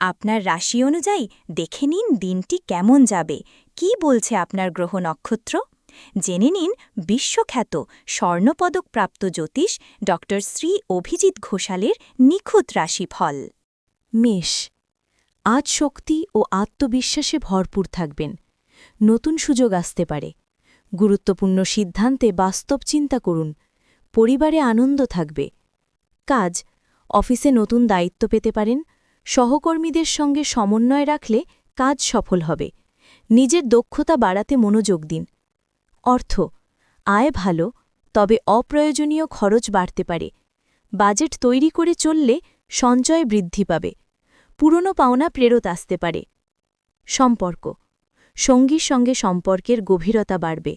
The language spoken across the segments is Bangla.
আপনার রাশি অনুযায়ী দেখে নিন দিনটি কেমন যাবে। কি বলছে আপনার গ্রহ নক্ষত্র? জেনে নিন বিশ্বখ্যাত স্বর্ণপদকপ্রাপ্ত জ্যোতিষ ড শ্রী অভিজিৎ ঘোষালের নিখুঁত রাশিফল। মেষ, আজ শক্তি ও আত্মবিশ্বাসে ভরপুর থাকবেন। নতুন সুযোগ আসতে পারে। গুরুত্বপূর্ণ সিদ্ধান্তে বাস্তব চিন্তা করুন। পরিবারে আনন্দ থাকবে। কাজ, অফিসে নতুন দায়িত্ব পেতে পারেন। সহকর্মীদের সঙ্গে সমন্বয় রাখলে কাজ সফল হবে। নিজের দক্ষতা বাড়াতে মনোযোগ দিন। অর্থ, আয় ভালো, তবে অপ্রয়োজনীয় খরচ বাড়তে পারে। বাজেট তৈরি করে চললে সঞ্চয় বৃদ্ধি পাবে। পুরনো পাওনা প্রেরত আসতে পারে। সম্পর্ক, সঙ্গীর সঙ্গে সম্পর্কের গভীরতা বাড়বে।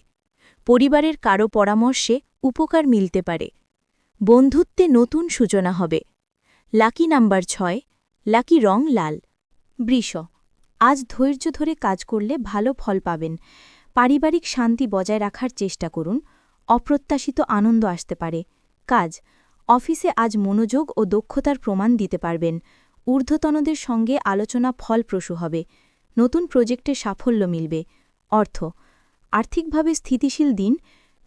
পরিবারের কারও পরামর্শে উপকার মিলতে পারে। বন্ধুত্বে নতুন সূচনা হবে। লাকি নাম্বার ছয় লাকি রং লাল। বৃষ, আজ ধৈর্য ধরে কাজ করলে ভালো ফল পাবেন। পারিবারিক শান্তি বজায় রাখার চেষ্টা করুন, অপ্রত্যাশিত আনন্দ আসতে পারে। কাজ, অফিসে আজ মনোযোগ ও দক্ষতার প্রমাণ দিতে পারবেন। ঊর্ধ্বতনদের সঙ্গে আলোচনা ফলপ্রসূ হবে। নতুন প্রজেক্টে সাফল্য মিলবে। অর্থ, আর্থিকভাবে স্থিতিশীল দিন,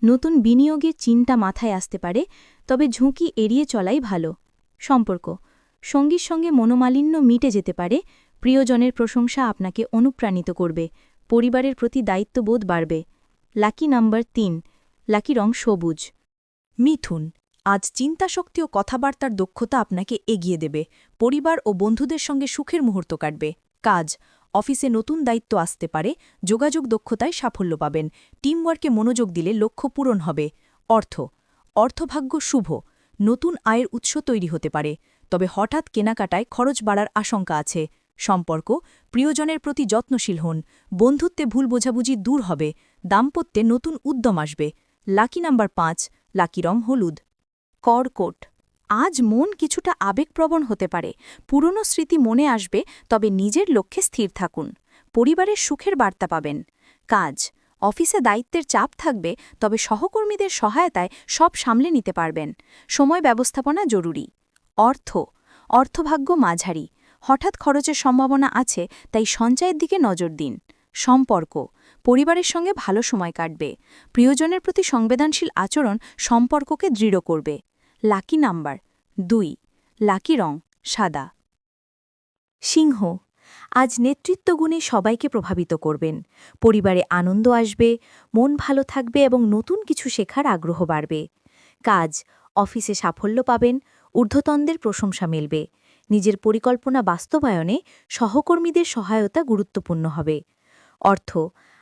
নতুন বিনিয়োগের চিন্তা মাথায় আসতে পারে, তবে ঝুঁকি এড়িয়ে চলাই ভালো। সম্পর্ক সঙ্গীর সঙ্গে মনোমালিন্য মিটে যেতে পারে, প্রিয়জনের প্রশংসা আপনাকে অনুপ্রাণিত করবে, পরিবারের প্রতি দায়িত্ববোধ বাড়বে। লাকি নাম্বার তিন, লাকি রং সবুজ। মিথুন, আজ চিন্তাশক্তি ও কথাবার্তার দক্ষতা আপনাকে এগিয়ে দেবে, পরিবার ও বন্ধুদের সঙ্গে সুখের মুহূর্ত কাটবে। কাজ, অফিসে নতুন দায়িত্ব আসতে পারে, যোগাযোগ দক্ষতায় সাফল্য পাবেন, টিমওয়ার্কে মনোযোগ দিলে লক্ষ্য পূরণ হবে। অর্থ, অর্থভাগ্য শুভ, নতুন আয়ের উৎস তৈরি হতে পারে তবে হঠাৎ কেনাকাটায় খরচ বাড়ার আশঙ্কা আছে। সম্পর্ক, প্রিয়জনের প্রতি যত্নশীল হন, বন্ধুত্বে ভুল বোঝাবুঝি দূর হবে, দাম্পত্যে নতুন উদ্যম আসবে। লাকি নাম্বার পাঁচ, লাকি রং হলুদ। কর্কট। আজ মন কিছুটা আবেগপ্রবণ হতে পারে। পুরনো স্মৃতি মনে আসবে, তবে নিজের লক্ষ্যে স্থির থাকুন। পরিবারের সুখের বার্তা পাবেন। কাজ। অফিসে দায়িত্বের চাপ থাকবে, তবে সহকর্মীদের সহায়তায় সব সামলে নিতে পারবেন। সময় ব্যবস্থাপনা জরুরি। অর্থ, অর্থভাগ্য মাঝারি। হঠাৎ খরচের সম্ভাবনা আছে, তাই সঞ্চয়ের দিকে নজর দিন। সম্পর্ক, পরিবারের সঙ্গে ভালো সময় কাটবে। প্রিয়জনের প্রতি সংবেদনশীল আচরণ সম্পর্ককে দৃঢ় করবে। লাকি নাম্বার, দুই, লাকি রং, সাদা। সিংহ, আজ নেতৃত্বগুণে সবাইকে প্রভাবিত করবেন। পরিবারে আনন্দ আসবে, মন ভালো থাকবে এবং নতুন কিছু শেখার আগ্রহ বাড়বে। কাজ, অফিসে সাফল্য পাবেন ঊর্ধ্বতনদের প্রশংসা মিলবে। নিজের পরিকল্পনা বাস্তবায়নে সহকর্মীদের সহায়তা গুরুত্বপূর্ণ হবে। অর্থ,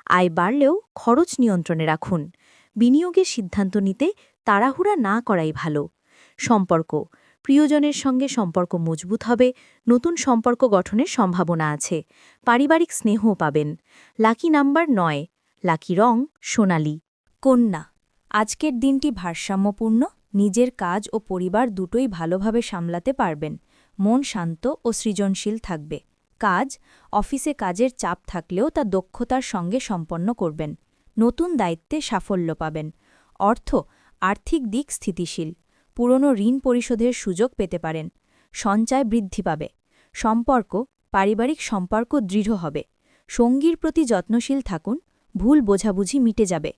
আয় বাড়লেও খরচ নিয়ন্ত্রণে রাখুন। বিনিয়োগের সিদ্ধান্ত নিতে তাড়াহুড়া না করাই ভালো। সম্পর্ক, প্রিয়জনের সঙ্গে সম্পর্ক মজবুত হবে, নতুন সম্পর্ক গঠনের সম্ভাবনা আছে। পারিবারিক স্নেহও পাবেন। লাকি নাম্বার নয়, লাকি রং সোনালি। কন্যা, আজকের দিনটি ভারসাম্যপূর্ণ। নিজের কাজ ও পরিবার দুটোই ভালোভাবে সামলাতে পারবেন। মন শান্ত ও সৃজনশীল থাকবে। কাজ, অফিসে কাজের চাপ থাকলেও তা দক্ষতার সঙ্গে সম্পন্ন করবেন। নতুন দায়িত্বে সাফল্য পাবেন। অর্থ, আর্থিক দিক স্থিতিশীল। পুরনো ঋণ পরিশোধের সুযোগ পেতে পারেন। সঞ্চয় বৃদ্ধি পাবে। সম্পর্ক, পারিবারিক সম্পর্ক দৃঢ় হবে। সঙ্গীর প্রতি যত্নশীল থাকুন। ভুল বোঝাবুঝি মিটে যাবে।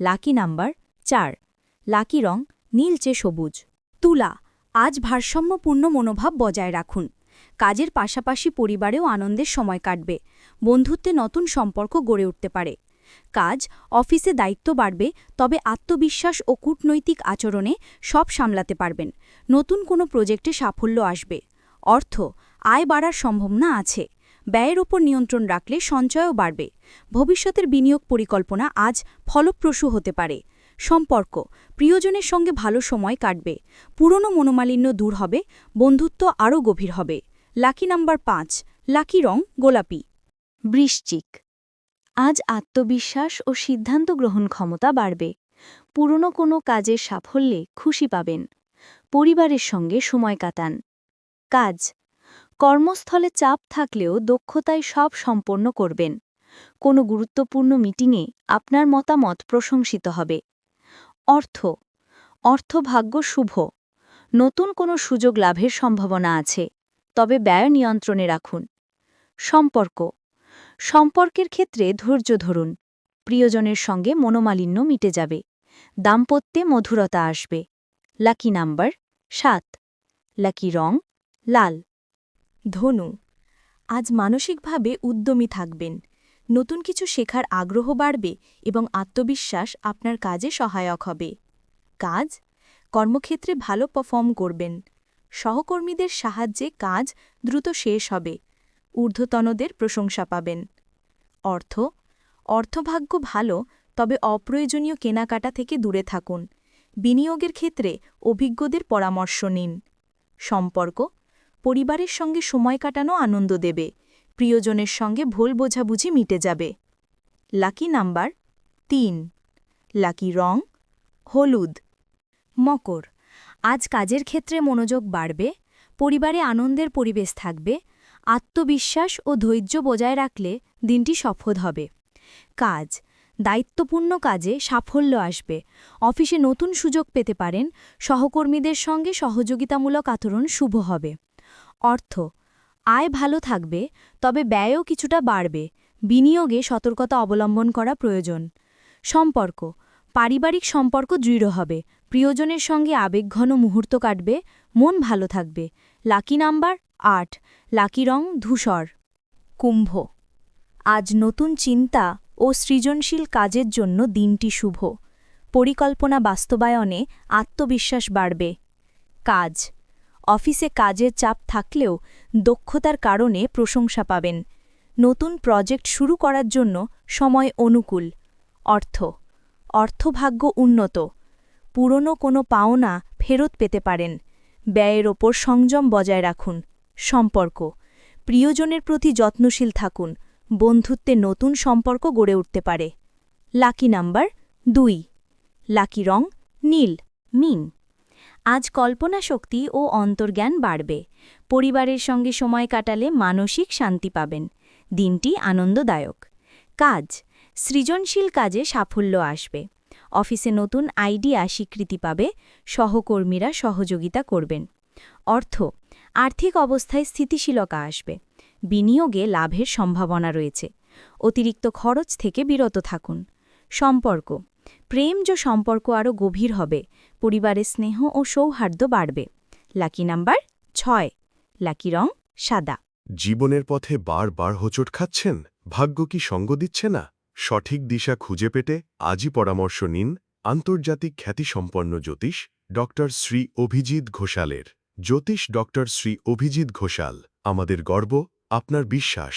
লাকি নাম্বার, চার। লাকি রং নীলচে সবুজ। তুলা, আজ ভারসাম্যপূর্ণ মনোভাব বজায় রাখুন। কাজের পাশাপাশি পরিবারেও আনন্দের সময় কাটবে। বন্ধুত্বে নতুন সম্পর্ক গড়ে উঠতে পারে। কাজ, অফিসে দায়িত্ব বাড়বে, তবে আত্মবিশ্বাস ও কূটনৈতিক আচরণে সব সামলাতে পারবেন। নতুন কোনো প্রজেক্টে সাফল্য আসবে। অর্থ, আয় বাড়ার সম্ভাবনা আছে। ব্যয়ের ওপর নিয়ন্ত্রণ রাখলে সঞ্চয়ও বাড়বে। ভবিষ্যতের বিনিয়োগ পরিকল্পনা আজ ফলপ্রসূ হতে পারে। সম্পর্ক। প্রিয়জনের সঙ্গে ভালো সময় কাটবে। পুরনো মনোমালিন্য দূর হবে। বন্ধুত্ব আরও গভীর হবে। লাকি নাম্বার পাঁচ, লাকি রং গোলাপি। বৃশ্চিক। আজ আত্মবিশ্বাস ও সিদ্ধান্ত গ্রহণ ক্ষমতা বাড়বে। পুরনো কোনো কাজের সাফল্যে খুশি পাবেন। পরিবারের সঙ্গে সময় কাটান। কাজ। কর্মস্থলে চাপ থাকলেও দক্ষতায় সব সম্পন্ন করবেন। কোনো গুরুত্বপূর্ণ মিটিংয়ে আপনার মতামত প্রশংসিত হবে। অর্থ। অর্থভাগ্য শুভ। নতুন কোনো সুযোগ লাভের সম্ভাবনা আছে, তবে ব্যয় নিয়ন্ত্রণে রাখুন। সম্পর্ক। সম্পর্কের ক্ষেত্রে ধৈর্য ধরুন। প্রিয়জনের সঙ্গে মনোমালিন্য মিটে যাবে। দাম্পত্যে মধুরতা আসবে। লাকি নাম্বার সাত। লাকি রং লাল। ধনু। আজ মানসিকভাবে উদ্যমী থাকবেন। নতুন কিছু শেখার আগ্রহ বাড়বে এবং আত্মবিশ্বাস আপনার কাজে সহায়ক হবে। কাজ? কর্মক্ষেত্রে ভালো পারফর্ম করবেন। সহকর্মীদের সাহায্যে কাজ দ্রুত শেষ হবে। ঊর্ধ্বতনদের প্রশংসা পাবেন। অর্থ? অর্থভাগ্য ভালো, তবে অপ্রয়োজনীয় কেনাকাটা থেকে দূরে থাকুন। বিনিয়োগের ক্ষেত্রে অভিজ্ঞদের পরামর্শ নিন। সম্পর্ক? পরিবারের সঙ্গে সময় কাটানো আনন্দ দেবে। প্রিয়জনের সঙ্গে ভুল বোঝাবুঝি মিটে যাবে। লাকি নাম্বার তিন। লাকি রং হলুদ। মকর। আজ কাজের ক্ষেত্রে মনোযোগ বাড়বে, পরিবারে আনন্দের পরিবেশ থাকবে, আত্মবিশ্বাস ও ধৈর্য বজায় রাখলে দিনটি সফল হবে। কাজ। দায়িত্বপূর্ণ কাজে সাফল্য আসবে। অফিসে নতুন সুযোগ পেতে পারেন, সহকর্মীদের সঙ্গে সহযোগিতামূলক আচরণ শুভ হবে। অর্থ। আয় ভালো থাকবে, তবে ব্যয়ও কিছুটা বাড়বে। বিনিয়োগে সতর্কতা অবলম্বন করা প্রয়োজন। সম্পর্ক। পারিবারিক সম্পর্ক দৃঢ় হবে। প্রিয়জনের সঙ্গে আবেগঘন মুহূর্ত কাটবে, মন ভালো থাকবে। লাকি নাম্বার আট। লাকি রং ধূসর। কুম্ভ। আজ নতুন চিন্তা ও সৃজনশীল কাজের জন্য দিনটি শুভ। পরিকল্পনা বাস্তবায়নে আত্মবিশ্বাস বাড়বে। কাজ। অফিসে কাজের চাপ থাকলেও দক্ষতার কারণে প্রশংসা পাবেন। নতুন প্রজেক্ট শুরু করার জন্য সময় অনুকূল। অর্থ। অর্থভাগ্য উন্নত। পুরনো কোনো পাওনা ফেরত পেতে পারেন। ব্যয়ের ওপর সংযম বজায় রাখুন। সম্পর্ক। প্রিয়জনের প্রতি যত্নশীল থাকুন। বন্ধুত্বে নতুন সম্পর্ক গড়ে উঠতে পারে। লাকি নাম্বার দুই। লাকি রং নীল, মিন। আজ কল্পনা শক্তি ও অন্তর্জ্ঞান বাড়বে। পরিবারের সঙ্গে সময় কাটালে মানসিক শান্তি পাবেন। দিনটি আনন্দদায়ক। কাজ। সৃজনশীল কাজে সাফল্য আসবে। অফিসে নতুন আইডিয়া স্বীকৃতি পাবে। সহকর্মীরা সহযোগিতা করবেন। অর্থ। আর্থিক অবস্থায় স্থিতিশীলতা আসবে। বিনিয়োগে লাভের সম্ভাবনা রয়েছে। অতিরিক্ত খরচ থেকে বিরত থাকুন। সম্পর্ক। প্রেম যে সম্পর্ক আরও গভীর হবে, পরিবারে স্নেহ ও সৌহার্দ্য বাড়বে। লাকি নাম্বার ছয়, লাকি রং সাদা। জীবনের পথে বারবার হোঁচট খাচ্ছেন, ভাগ্য কি সঙ্গ দিচ্ছে না? সঠিক দিশা খুঁজে পেতে আজই পরামর্শ নিন আন্তর্জাতিক খ্যাতিসম্পন্ন জ্যোতিষ ড শ্রী অভিজিৎ ঘোষালের। জ্যোতিষ ড শ্রী অভিজিৎ ঘোষাল, আমাদের গর্ব, আপনার বিশ্বাস।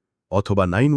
অথবা নাইন